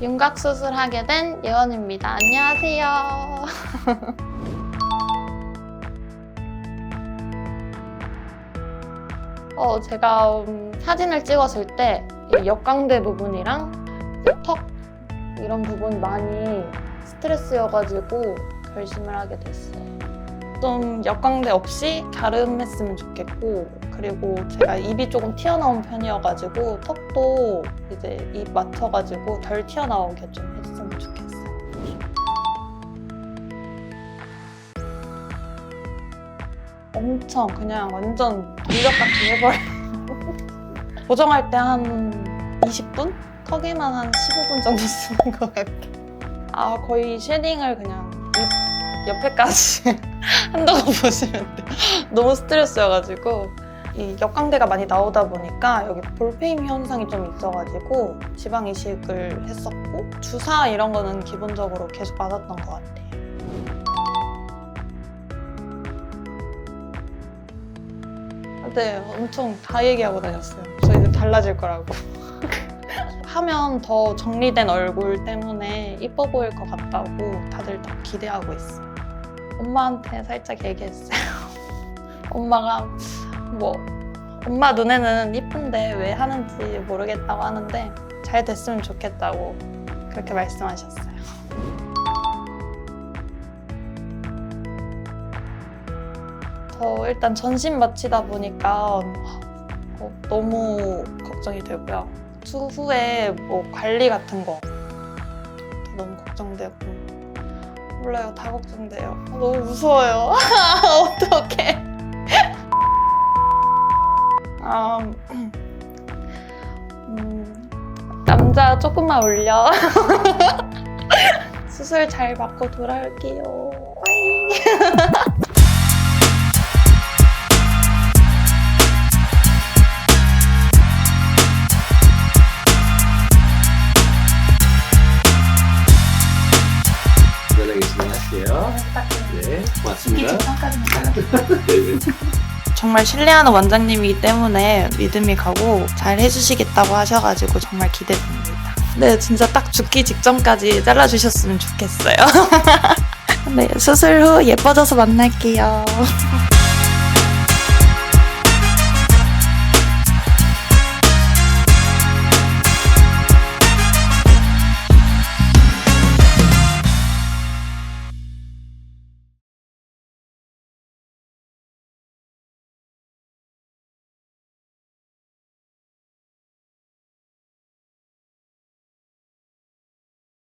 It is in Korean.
윤곽 수술하게 된 예원입니다. 안녕하세요. 어, 제가 음, 사진을 찍었을 때 이 역광대 부분이랑 이턱 이런 부분 많이 스트레스여가지고 결심을 하게 됐어요. 좀 역광대 없이 갸름했으면 좋겠고 그리고 제가 입이 조금 튀어나온 편이어가지고 턱도 이제 입 맞춰가지고 덜 튀어나오게 좀 했으면 좋겠어요. 엄청 그냥 완전 돌격같이 해버려요. 고정할 때 한 20분? 턱에만 한 15분 정도 쓰는 것 같아요. 아 거의 쉐딩을 그냥 입 옆에까지 한다고 보시면 돼요. 너무 스트레스여가지고 이 역광대가 많이 나오다 보니까 여기 볼페임 현상이 좀 있어가지고 지방 이식을 했었고 주사 이런 거는 기본적으로 계속 맞았던 것 같아요. 네, 엄청 다 얘기하고 다녔어요. 저희는 달라질 거라고. 하면 더 정리된 얼굴 때문에 이뻐 보일 것 같다고 다들 다 기대하고 있어요. 엄마한테 살짝 얘기했어요. 엄마가 뭐 엄마 눈에는 이쁜데 왜 하는지 모르겠다고 하는데 잘 됐으면 좋겠다고 그렇게 말씀하셨어요. 저 일단 전신 마치다 보니까 어, 너무 걱정이 되고요. 추후에 뭐 관리 같은 거 너무 걱정되고 몰라요. 다 걱정돼요. 아, 너무 무서워요. 어떡해. 아, 음, 남자 조금만 올려. 수술 잘 받고 돌아올게요. 빠이. 네, 고맙습니다. 네, 정말 신뢰하는 원장님이기 때문에 믿음이 가고 잘 해주시겠다고 하셔가지고 정말 기대됩니다. 네, 진짜 딱 죽기 직전까지 잘라주셨으면 좋겠어요. 네, 수술 후 예뻐져서 만날게요.